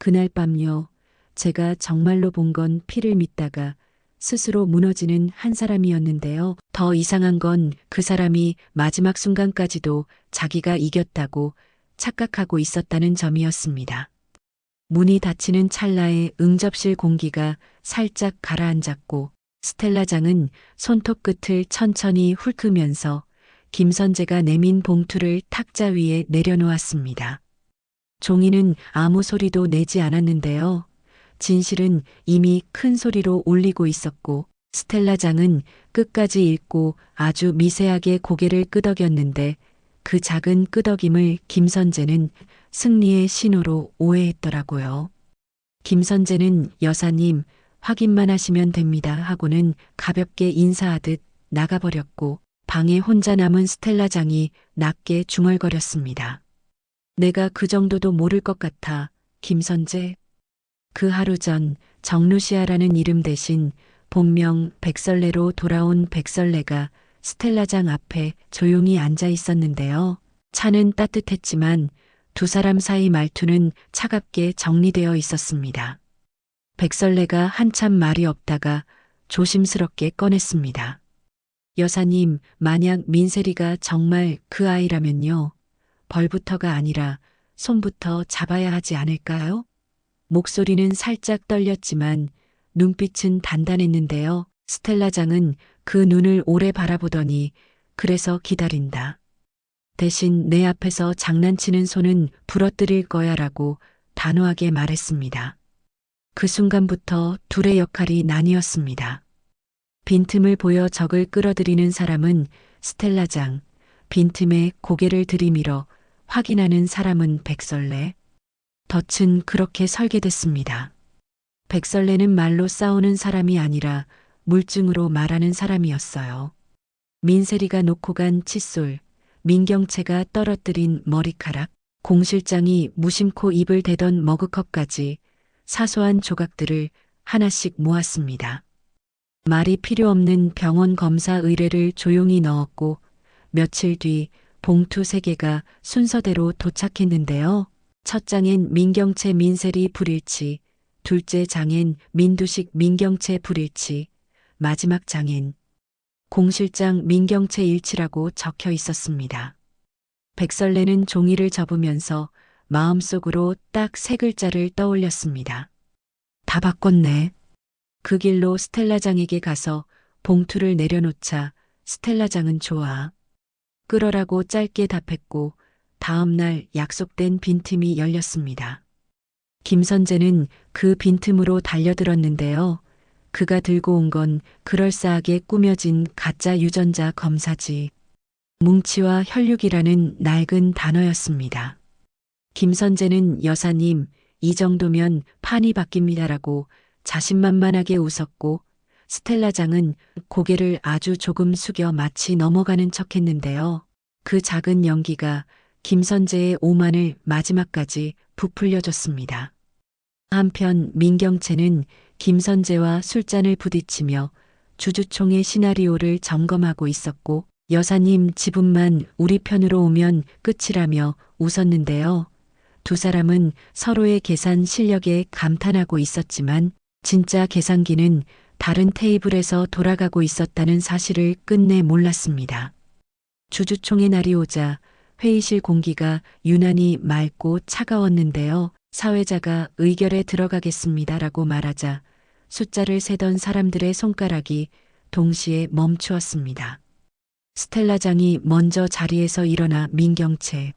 그날 밤요. 제가 정말로 본 건 피를 믿다가 스스로 무너지는 한 사람이었는데요. 더 이상한 건 그 사람이 마지막 순간까지도 자기가 이겼다고 착각하고 있었다는 점이었습니다. 문이 닫히는 찰나에 응접실 공기가 살짝 가라앉았고 스텔라장은 손톱 끝을 천천히 훑으면서 김선재가 내민 봉투를 탁자 위에 내려놓았습니다. 종이는 아무 소리도 내지 않았는데요. 진실은 이미 큰 소리로 울리고 있었고 스텔라장은 끝까지 읽고 아주 미세하게 고개를 끄덕였는데 그 작은 끄덕임을 김선재는 승리의 신호로 오해했더라고요. 김선재는 여사님 확인만 하시면 됩니다 하고는 가볍게 인사하듯 나가버렸고 방에 혼자 남은 스텔라장이 낮게 중얼거렸습니다. 내가 그 정도도 모를 것 같아, 김선재. 그 하루 전 정루시아라는 이름 대신 본명 백설레로 돌아온 백설레가 스텔라장 앞에 조용히 앉아 있었는데요. 차는 따뜻했지만 두 사람 사이 말투는 차갑게 정리되어 있었습니다. 백설레가 한참 말이 없다가 조심스럽게 꺼냈습니다. 여사님, 만약 민세리가 정말 그 아이라면요. 벌부터가 아니라 손부터 잡아야 하지 않을까요? 목소리는 살짝 떨렸지만 눈빛은 단단했는데요. 스텔라장은 그 눈을 오래 바라보더니 그래서 기다린다. 대신 내 앞에서 장난치는 손은 부러뜨릴 거야 라고 단호하게 말했습니다. 그 순간부터 둘의 역할이 나뉘었습니다. 빈틈을 보여 적을 끌어들이는 사람은 스텔라장, 빈틈에 고개를 들이밀어 확인하는 사람은 백설레. 덫은 그렇게 설계됐습니다. 백설레는 말로 싸우는 사람이 아니라 물증으로 말하는 사람이었어요. 민세리가 놓고 간 칫솔, 민경채가 떨어뜨린 머리카락, 공 실장이 무심코 입을 대던 머그컵까지 사소한 조각들을 하나씩 모았습니다. 말이 필요 없는 병원 검사 의뢰를 조용히 넣었고 며칠 뒤 봉투 세 개가 순서대로 도착했는데요. 첫 장엔 민경채 민세리 불일치, 둘째 장엔 민두식 민경채 불일치, 마지막 장엔 공실장 민경채 일치라고 적혀 있었습니다. 백설레는 종이를 접으면서 마음속으로 딱 세 글자를 떠올렸습니다. 다 바꿨네. 그 길로 스텔라장에게 가서 봉투를 내려놓자 스텔라장은 좋아. 끌어라고 짧게 답했고 다음 날 약속된 빈틈이 열렸습니다. 김선재는 그 빈틈으로 달려들었는데요. 그가 들고 온 건 그럴싸하게 꾸며진 가짜 유전자 검사지. 뭉치와 혈육이라는 낡은 단어였습니다. 김선재는 여사님, 이 정도면 판이 바뀝니다라고 자신만만하게 웃었고 스텔라장은 고개를 아주 조금 숙여 마치 넘어가는 척 했는데요. 그 작은 연기가 김선재의 오만을 마지막까지 부풀려줬습니다. 한편 민경채는 김선재와 술잔을 부딪히며 주주총의 시나리오를 점검하고 있었고 여사님 지분만 우리 편으로 오면 끝이라며 웃었는데요. 두 사람은 서로의 계산 실력에 감탄하고 있었지만 진짜 계산기는 다른 테이블에서 돌아가고 있었다는 사실을 끝내 몰랐습니다. 주주총의 날이 오자 회의실 공기가 유난히 맑고 차가웠는데요. 사회자가 의결에 들어가겠습니다라고 말하자 숫자를 세던 사람들의 손가락이 동시에 멈추었습니다. 스텔라장이 먼저 자리에서 일어나 민경채.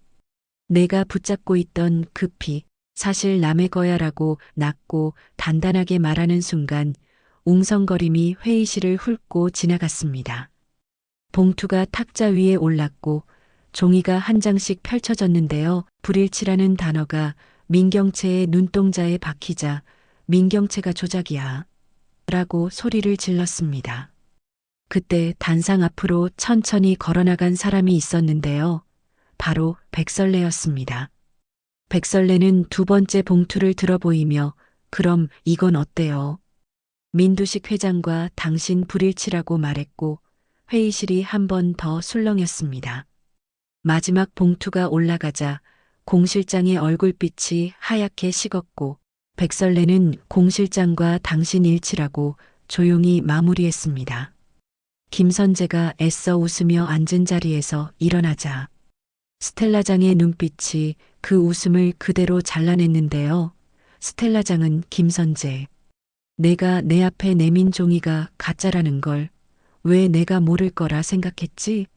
내가 붙잡고 있던 그 피, 사실 남의 거야라고 낮고 단단하게 말하는 순간 웅성거림이 회의실을 훑고 지나갔습니다. 봉투가 탁자 위에 올랐고 종이가 한 장씩 펼쳐졌는데요. 불일치라는 단어가 민경채의 눈동자에 박히자 민경채가 조작이야. 라고 소리를 질렀습니다. 그때 단상 앞으로 천천히 걸어나간 사람이 있었는데요. 바로 백설레였습니다. 백설레는 두 번째 봉투를 들어 보이며 그럼 이건 어때요? 민두식 회장과 당신 불일치라고 말했고 회의실이 한 번 더 술렁였습니다. 마지막 봉투가 올라가자 공 실장의 얼굴빛이 하얗게 식었고 백설레는 공 실장과 당신 일치라고 조용히 마무리했습니다. 김선재가 애써 웃으며 앉은 자리에서 일어나자 스텔라장의 눈빛이 그 웃음을 그대로 잘라냈는데요. 스텔라장은 김선재. 내가 내 앞에 내민 종이가 가짜라는 걸 왜 내가 모를 거라 생각했지?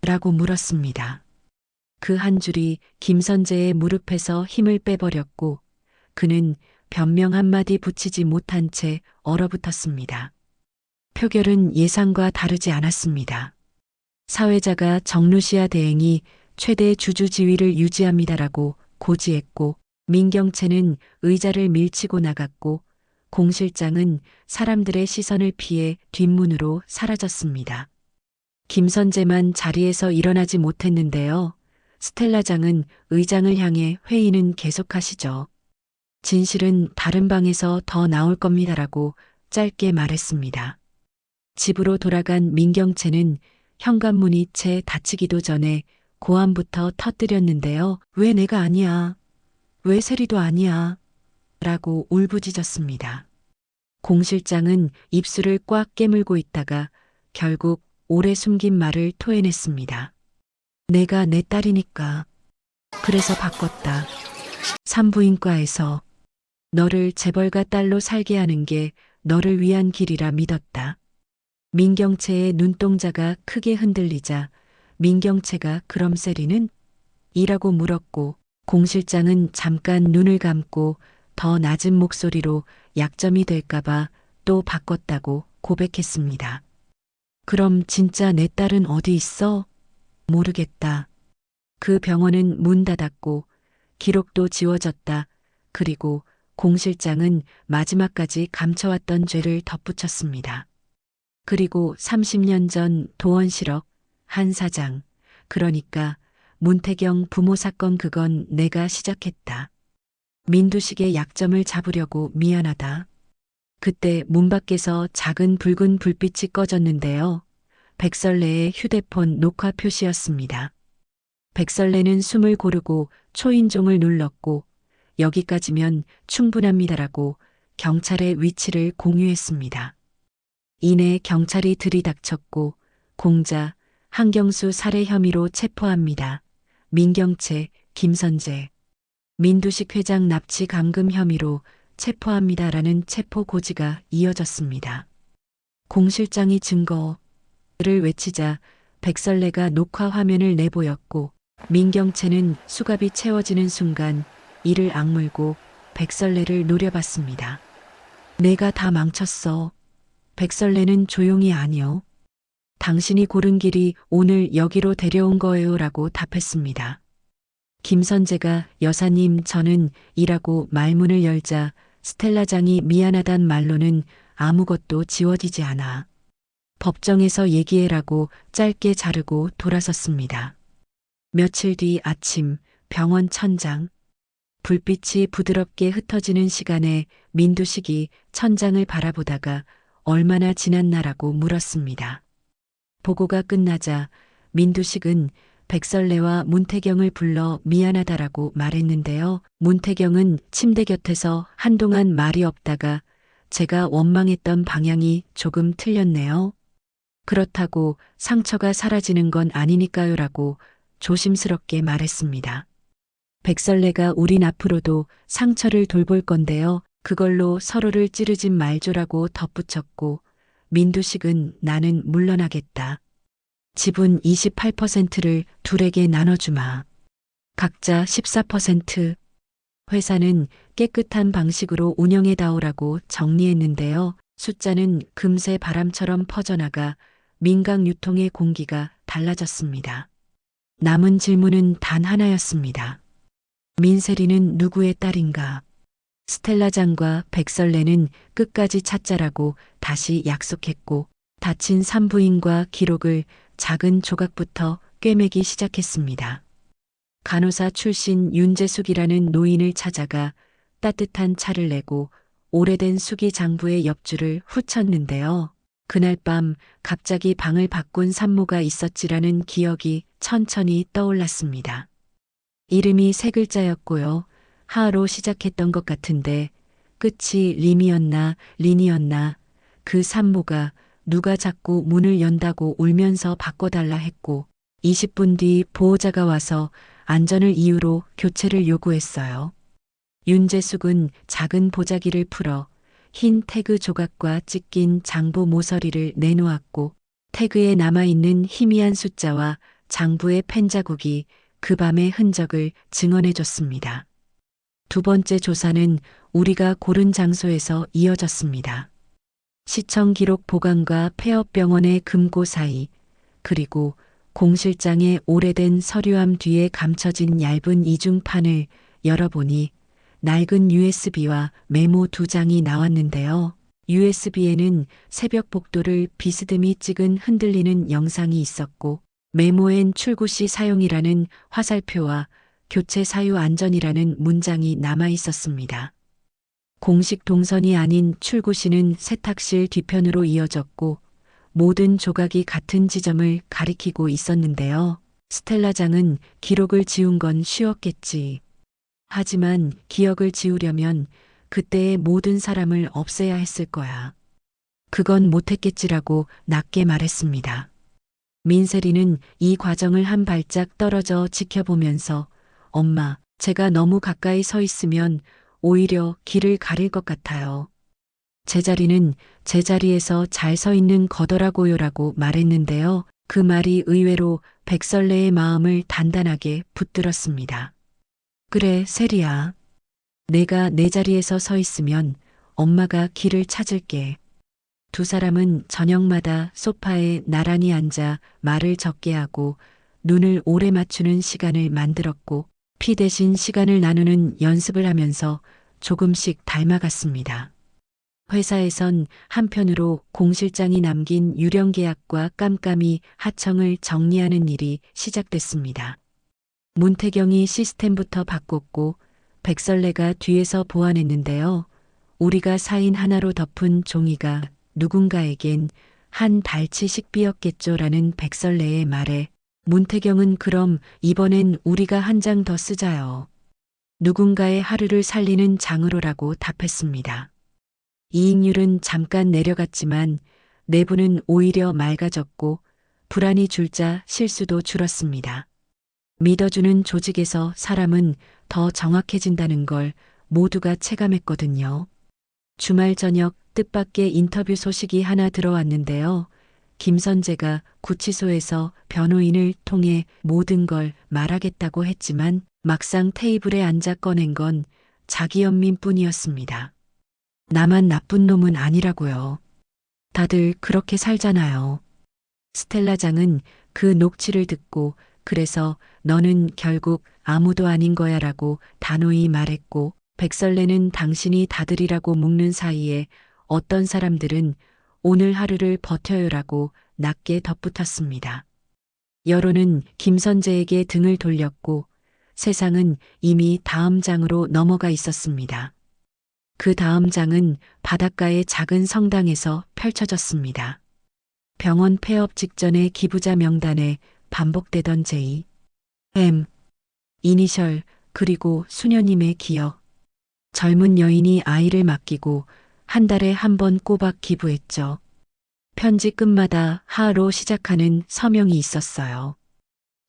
라고 물었습니다. 그 한 줄이 김선재의 무릎에서 힘을 빼버렸고 그는 변명 한마디 붙이지 못한 채 얼어붙었습니다. 표결은 예상과 다르지 않았습니다. 사회자가 정루시아 대행이 최대 주주 지위를 유지합니다라고 고지했고 민경채는 의자를 밀치고 나갔고 공 실장은 사람들의 시선을 피해 뒷문으로 사라졌습니다. 김선재만 자리에서 일어나지 못했는데요. 스텔라장은 의장을 향해 회의는 계속하시죠. 진실은 다른 방에서 더 나올 겁니다라고 짧게 말했습니다. 집으로 돌아간 민경채는 현관문이 채 닫히기도 전에 고함부터 터뜨렸는데요. 왜 내가 아니야? 왜 세리도 아니야? 라고 울부짖었습니다. 공 실장은 입술을 꽉 깨물고 있다가 결국 오래 숨긴 말을 토해냈습니다. 내가 내 딸이니까. 그래서 바꿨다. 산부인과에서 너를 재벌가 딸로 살게 하는 게 너를 위한 길이라 믿었다. 민경채의 눈동자가 크게 흔들리자 민경채가 그럼 세리는? 이라고 물었고 공 실장은 잠깐 눈을 감고 더 낮은 목소리로 약점이 될까봐 또 바꿨다고 고백했습니다. 그럼 진짜 내 딸은 어디 있어? 모르겠다. 그 병원은 문 닫았고 기록도 지워졌다. 그리고 공 실장은 마지막까지 감춰왔던 죄를 덧붙였습니다. 그리고 30년 전 도원실업 한 사장, 그러니까 문태경 부모 사건 그건 내가 시작했다. 민두식의 약점을 잡으려고 미안하다. 그때 문 밖에서 작은 붉은 불빛이 꺼졌는데요. 백설레의 휴대폰 녹화 표시였습니다. 백설레는 숨을 고르고 초인종을 눌렀고 여기까지면 충분합니다라고 경찰의 위치를 공유했습니다. 이내 경찰이 들이닥쳤고 공자, 한경수 살해 혐의로 체포합니다. 민경채, 김선재, 민두식 회장 납치 감금 혐의로 체포합니다라는 체포 고지가 이어졌습니다. 공 실장이 증거를 외치자 백설레가 녹화 화면을 내보였고 민경채는 수갑이 채워지는 순간 이를 악물고 백설레를 노려봤습니다. 내가 다 망쳤어. 백설레는 조용히 아니요. 당신이 고른 길이 오늘 여기로 데려온 거예요 라고 답했습니다. 김선재가 여사님 저는 이라고 말문을 열자 스텔라장이 미안하단 말로는 아무것도 지워지지 않아. 법정에서 얘기해라고 짧게 자르고 돌아섰습니다. 며칠 뒤 아침 병원 천장. 불빛이 부드럽게 흩어지는 시간에 민두식이 천장을 바라보다가 얼마나 지났나라고 물었습니다. 보고가 끝나자 민두식은 백설레와 문태경을 불러 미안하다라고 말했는데요. 문태경은 침대 곁에서 한동안 말이 없다가 제가 원망했던 방향이 조금 틀렸네요. 그렇다고 상처가 사라지는 건 아니니까요라고 조심스럽게 말했습니다. 백설레가 우린 앞으로도 상처를 돌볼 건데요. 그걸로 서로를 찌르진 말조라고 덧붙였고 민두식은 나는 물러나겠다. 지분 28%를 둘에게 나눠주마. 각자 14%. 회사는 깨끗한 방식으로 운영해다오라고 정리했는데요. 숫자는 금세 바람처럼 퍼져나가 민강 유통의 공기가 달라졌습니다. 남은 질문은 단 하나였습니다. 민세리는 누구의 딸인가? 스텔라장과 백설레는 끝까지 찾자라고 다시 약속했고 다친 산부인과 기록을 작은 조각부터 꿰매기 시작했습니다. 간호사 출신 윤재숙이라는 노인을 찾아가 따뜻한 차를 내고 오래된 수기 장부의 옆줄을 후쳤는데요. 그날 밤 갑자기 방을 바꾼 산모가 있었지라는 기억이 천천히 떠올랐습니다. 이름이 세 글자였고요. 하로 시작했던 것 같은데 끝이 림이었나 린이었나 그 산모가 누가 자꾸 문을 연다고 울면서 바꿔달라 했고 20분 뒤 보호자가 와서 안전을 이유로 교체를 요구했어요. 윤재숙은 작은 보자기를 풀어 흰 태그 조각과 찢긴 장부 모서리를 내놓았고 태그에 남아있는 희미한 숫자와 장부의 펜 자국이 그 밤의 흔적을 증언해줬습니다. 두 번째 조사는 우리가 고른 장소에서 이어졌습니다. 시청 기록 보관과 폐업병원의 금고 사이, 그리고 공실장의 오래된 서류함 뒤에 감춰진 얇은 이중판을 열어보니 낡은 USB와 메모 두 장이 나왔는데요. USB에는 새벽 복도를 비스듬히 찍은 흔들리는 영상이 있었고, 메모엔 출구 시 사용이라는 화살표와 교체 사유 안전이라는 문장이 남아 있었습니다. 공식 동선이 아닌 출구 시는 세탁실 뒤편으로 이어졌고 모든 조각이 같은 지점을 가리키고 있었는데요. 스텔라장은 기록을 지운 건 쉬웠겠지. 하지만 기억을 지우려면 그때의 모든 사람을 없애야 했을 거야. 그건 못했겠지라고 낮게 말했습니다. 민세리는 이 과정을 한 발짝 떨어져 지켜보면서 엄마, 제가 너무 가까이 서 있으면 오히려 길을 가릴 것 같아요. 제자리는 제자리에서 잘 서 있는 거더라고요라고 말했는데요. 그 말이 의외로 백설레의 마음을 단단하게 붙들었습니다. 그래, 세리야. 내가 내 자리에서 서 있으면 엄마가 길을 찾을게. 두 사람은 저녁마다 소파에 나란히 앉아 말을 적게 하고 눈을 오래 맞추는 시간을 만들었고 피 대신 시간을 나누는 연습을 하면서 조금씩 닮아갔습니다. 회사에선 한편으로 공실장이 남긴 유령 계약과 깜깜이 하청을 정리하는 일이 시작됐습니다. 문태경이 시스템부터 바꿨고 백설레가 뒤에서 보완했는데요. 우리가 사인 하나로 덮은 종이가 누군가에겐 한 달치 식비였겠죠라는 백설레의 말에 문태경은 그럼 이번엔 우리가 한 장 더 쓰자요. 누군가의 하루를 살리는 장으로라고 답했습니다. 이익률은 잠깐 내려갔지만 내부는 오히려 맑아졌고 불안이 줄자 실수도 줄었습니다. 믿어주는 조직에서 사람은 더 정확해진다는 걸 모두가 체감했거든요. 주말 저녁 뜻밖의 인터뷰 소식이 하나 들어왔는데요. 김선재가 구치소에서 변호인을 통해 모든 걸 말하겠다고 했지만 막상 테이블에 앉아 꺼낸 건 자기 연민 뿐이었습니다. 나만 나쁜 놈은 아니라고요. 다들 그렇게 살잖아요. 스텔라장은 그 녹취를 듣고 그래서 너는 결국 아무도 아닌 거야 라고 단호히 말했고 백설레는 당신이 다들이라고 묵는 사이에 어떤 사람들은 오늘 하루를 버텨요라고 낮게 덧붙였습니다. 여론은 김선재에게 등을 돌렸고 세상은 이미 다음 장으로 넘어가 있었습니다. 그 다음 장은 바닷가의 작은 성당에서 펼쳐졌습니다. 병원 폐업 직전의 기부자 명단에 반복되던 제이, M, 이니셜, 그리고 수녀님의 기억. 젊은 여인이 아이를 맡기고 한 달에 한 번 꼬박 기부했죠. 편지 끝마다 하로 시작하는 서명이 있었어요.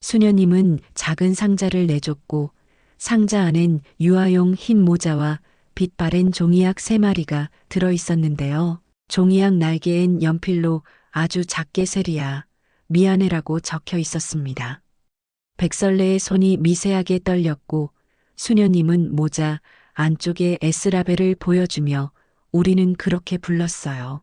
수녀님은 작은 상자를 내줬고 상자 안엔 유아용 흰 모자와 빛 바랜 종이약 세 마리가 들어 있었는데요. 종이약 날개엔 연필로 아주 작게 세리야 미안해라고 적혀 있었습니다. 백설레의 손이 미세하게 떨렸고 수녀님은 모자 안쪽에 S라벨을 보여주며 우리는 그렇게 불렀어요.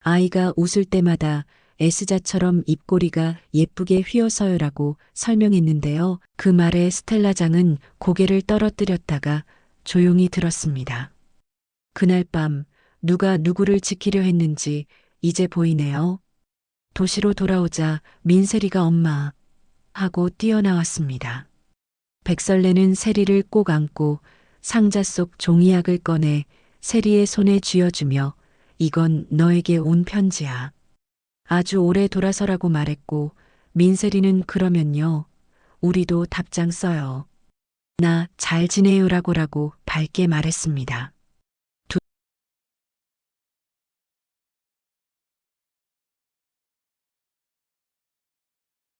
아이가 웃을 때마다 S자처럼 입꼬리가 예쁘게 휘어서요라고 설명했는데요. 그 말에 스텔라장은 고개를 떨어뜨렸다가 조용히 들었습니다. 그날 밤 누가 누구를 지키려 했는지 이제 보이네요. 도시로 돌아오자 민세리가 엄마 하고 뛰어나왔습니다. 백설레는 세리를 꼭 안고 상자 속 종이약을 꺼내 세리의 손에 쥐어주며 이건 너에게 온 편지야. 아주 오래 돌아서라고 말했고 민세리는 그러면요. 우리도 답장 써요. 나 잘 지내요라고라고 밝게 말했습니다. 두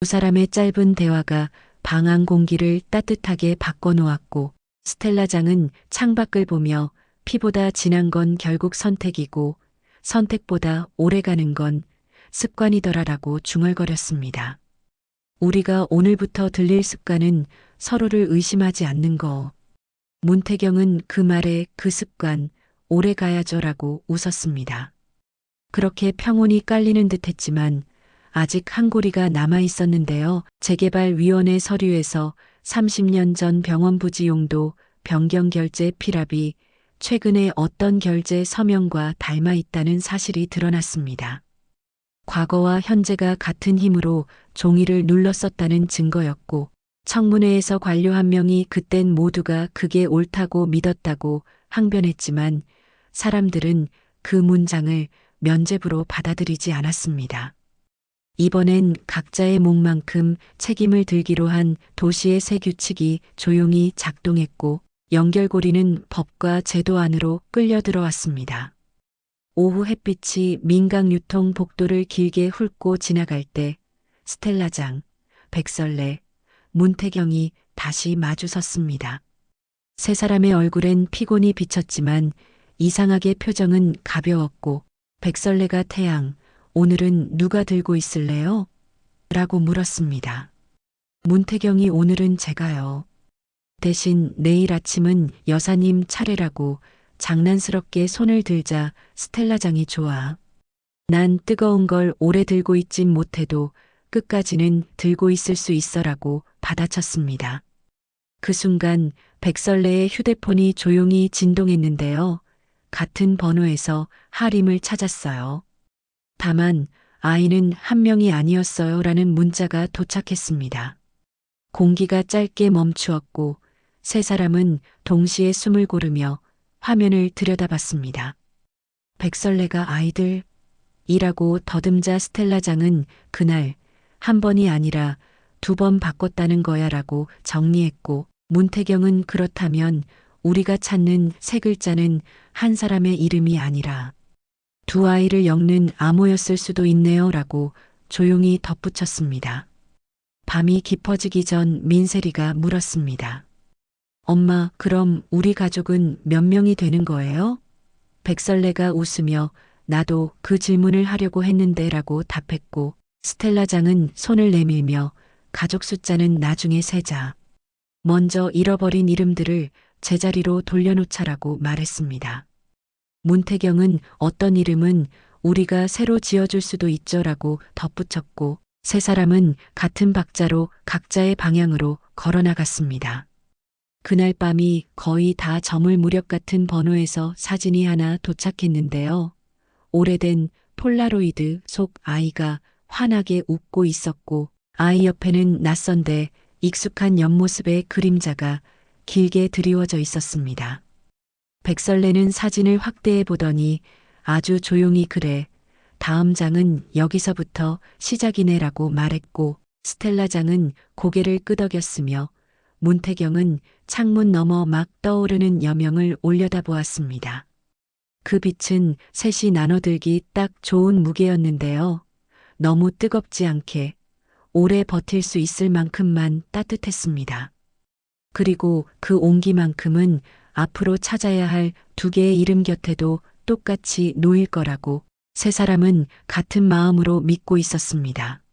사람의 짧은 대화가 방안 공기를 따뜻하게 바꿔놓았고 스텔라장은 창밖을 보며 피보다 진한 건 결국 선택이고 선택보다 오래가는 건 습관이더라라고 중얼거렸습니다. 우리가 오늘부터 들릴 습관은 서로를 의심하지 않는 거. 문태경은 그 말에 그 습관 오래 가야죠라고 웃었습니다. 그렇게 평온이 깔리는 듯 했지만 아직 한 고리가 남아 있었는데요. 재개발위원회 서류에서 30년 전 병원 부지 용도 변경 결제 피랍이 최근에 어떤 결제 서명과 닮아 있다는 사실이 드러났습니다. 과거와 현재가 같은 힘으로 종이를 눌렀었다는 증거였고 청문회에서 관료 한 명이 그땐 모두가 그게 옳다고 믿었다고 항변했지만 사람들은 그 문장을 면죄부로 받아들이지 않았습니다. 이번엔 각자의 몫만큼 책임을 들기로 한 도시의 새 규칙이 조용히 작동했고 연결고리는 법과 제도 안으로 끌려 들어왔습니다. 오후 햇빛이 민강 유통 복도를 길게 훑고 지나갈 때 스텔라장, 백설레, 문태경이 다시 마주 섰습니다. 세 사람의 얼굴엔 피곤이 비쳤지만 이상하게 표정은 가벼웠고 백설레가 태양, 오늘은 누가 들고 있을래요? 라고 물었습니다. 문태경이 오늘은 제가요. 대신 내일 아침은 여사님 차례라고 장난스럽게 손을 들자 스텔라장이 좋아. 난 뜨거운 걸 오래 들고 있진 못해도 끝까지는 들고 있을 수 있어라고 받아쳤습니다. 그 순간 백설레의 휴대폰이 조용히 진동했는데요. 같은 번호에서 하림을 찾았어요. 다만 아이는 한 명이 아니었어요 라는 문자가 도착했습니다. 공기가 짧게 멈추었고 세 사람은 동시에 숨을 고르며 화면을 들여다봤습니다. 백설레가 아이들 이라고 더듬자 스텔라장은 그날 한 번이 아니라 두 번 바꿨다는 거야 라고 정리했고 문태경은 그렇다면 우리가 찾는 세 글자는 한 사람의 이름이 아니라 두 아이를 엮는 암호였을 수도 있네요 라고 조용히 덧붙였습니다. 밤이 깊어지기 전 민세리가 물었습니다. 엄마, 그럼 우리 가족은 몇 명이 되는 거예요? 백설레가 웃으며 나도 그 질문을 하려고 했는데 라고 답했고 스텔라장은 손을 내밀며 가족 숫자는 나중에 세자. 먼저 잃어버린 이름들을 제자리로 돌려놓자라고 말했습니다. 문태경은 어떤 이름은 우리가 새로 지어줄 수도 있죠라고 덧붙였고 세 사람은 같은 박자로 각자의 방향으로 걸어나갔습니다. 그날 밤이 거의 다 저물 무렵 같은 번호에서 사진이 하나 도착했는데요. 오래된 폴라로이드 속 아이가 환하게 웃고 있었고 아이 옆에는 낯선데 익숙한 옆모습의 그림자가 길게 드리워져 있었습니다. 백설레는 사진을 확대해 보더니 아주 조용히 그래. 다음 장은 여기서부터 시작이네라고 말했고 스텔라 장은 고개를 끄덕였으며 문태경은 창문 너머 막 떠오르는 여명을 올려다보았습니다. 그 빛은 셋이 나눠들기 딱 좋은 무게였는데요. 너무 뜨겁지 않게 오래 버틸 수 있을 만큼만 따뜻했습니다. 그리고 그 온기만큼은 앞으로 찾아야 할 두 개의 이름 곁에도 똑같이 놓일 거라고 세 사람은 같은 마음으로 믿고 있었습니다.